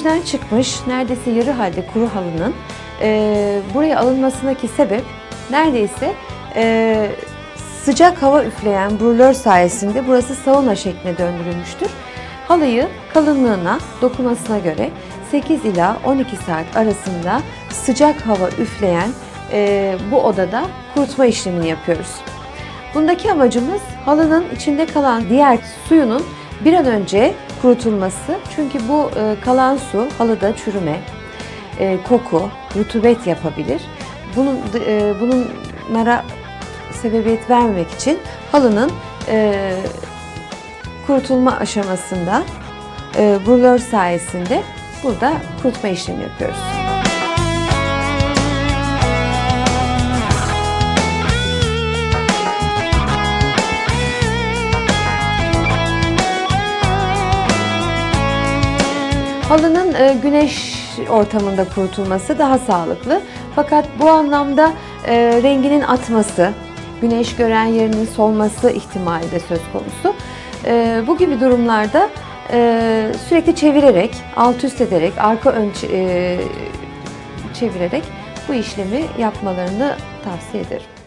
Üretimden çıkmış neredeyse yarı halde kuru halının e, buraya alınmasındaki sebep neredeyse e, sıcak hava üfleyen brulör sayesinde burası sauna şekline döndürülmüştür. Halıyı kalınlığına, dokumasına göre 8 ila 12 saat arasında sıcak hava üfleyen e, bu odada kurutma işlemini yapıyoruz. Bundaki amacımız halının içinde kalan diğer suyunun bir an önce kurutulması. Çünkü bu e, kalan su halıda çürüme, e, koku, rutubet yapabilir. Bunun e, bunlara sebebiyet vermemek için halının kurutulma aşamasında brulör sayesinde burada kurutma işlemi yapıyoruz. Halının e, güneş ortamında kurutulması daha sağlıklı. Fakat bu anlamda e, renginin atması, güneş gören yerinin solması ihtimali de söz konusu. E, bu gibi durumlarda sürekli çevirerek, alt üst ederek, arka ön çevirerek bu işlemi yapmalarını tavsiye ederim.